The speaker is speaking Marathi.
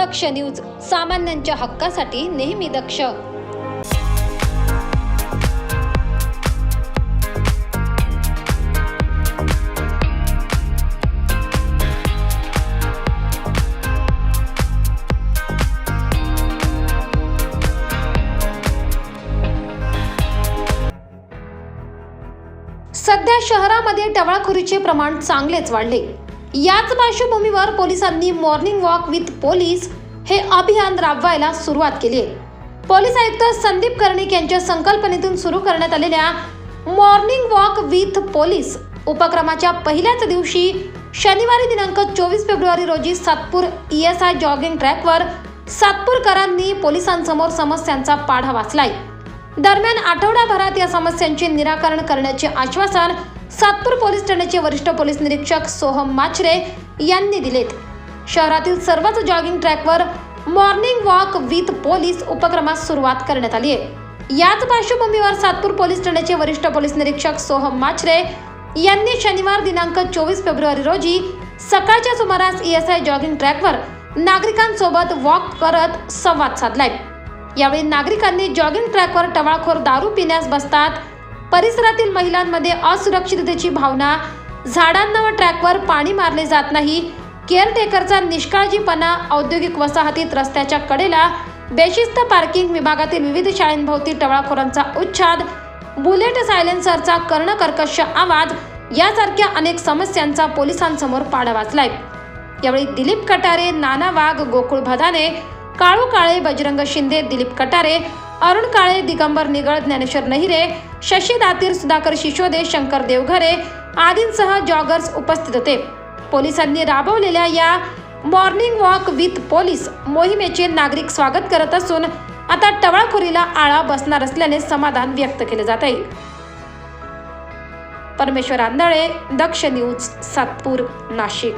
दक्ष न्यूज सामान्यांच्या हक्कासाठी नेहमी दक्ष. सध्या शहरामध्ये टवाळखोरीचे प्रमाण चांगलेच वाढले. याच पार्श्वभूमीवर पोलिसांनी मॉर्निंग वॉक विथ पोलीस हे अभियान राबवायला सुरुवात केली आहे. पोलीस आयुक्त संदीप कर्णिक यांच्या संकल्पनेतून सुरू करण्यात आलेल्या मॉर्निंग वॉक विथ पोलीस उपक्रमाच्या पहिल्याच दिवशी शनिवारी दिनांक चोवीस फेब्रुवारी रोजी Satpur E S I jogging ट्रॅकवर सातपूरकरांनी पोलिसांसमोर समस्यांचा पाढा वाचलाय. दरम्यान आठवडाभरात या समस्यांचे निराकरण करण्याचे आश्वासन सातपूर पोलीस ठाण्याचे वरिष्ठ पोलीस निरीक्षक सोहम माचरे यांनी दिलेत. शहरातील सर्वच जॉगिंग ट्रॅकवर मॉर्निंग वॉक विथ पोलीस उपक्रमास सुरुवात करण्यात आली आहे. याच पार्श्वभूमीवर सातपूर पोलीस ठाण्याचे वरिष्ठ पोलीस निरीक्षक सोहम माचरे यांनी शनिवार दिनांक चोवीस फेब्रुवारी रोजी सकाळच्या सुमारास ईएसआय एस आय जॉगिंग ट्रॅकवर नागरिकांसोबत वॉक करत संवाद साधलाय. यावेळी नागरिकांनी जॉगिंग ट्रॅकवर टवाळखोर दारू पिण्यास बसतात परिसरातील महिलांमध्ये असुरक्षिततेची भावना झाडांना व ट्रॅकवर पाणी मारले जात नाही केअरटेकरचा निष्काळजीपणा औद्योगिक वसाहतीत रस्त्याच्या कडेला बेशिस्त पार्किंग विभागातील विविध शाळेंभोवती टवळाखोरांचा उच्छाद बुलेट सायलेन्सरचा कर्णकर्कश आवाज यासारख्या अनेक समस्यांचा पोलिसांसमोर पाडा वाचलाय. यावेळी दिलीप कटारे नाना वाघ गोकुळ भदाने काळू काळे बजरंग शिंदे दिलीप कटारे अरुण काळे दिगंबर निगळ ज्ञानेश्वर नहिरे शशी दातीर सुधाकर शिशोदे शंकर देवघरे आदींसह जॉगर्स उपस्थित होते. पोलिसांनी राबवलेल्या या मॉर्निंग वॉक विथ पोलीस मोहिमेचे नागरिक स्वागत करत असून आता टवाळखोरीला आळा बसणार असल्याने समाधान व्यक्त केले जात आहे. परमेश्वर आंधळे दक्ष न्यूज सातपूर नाशिक.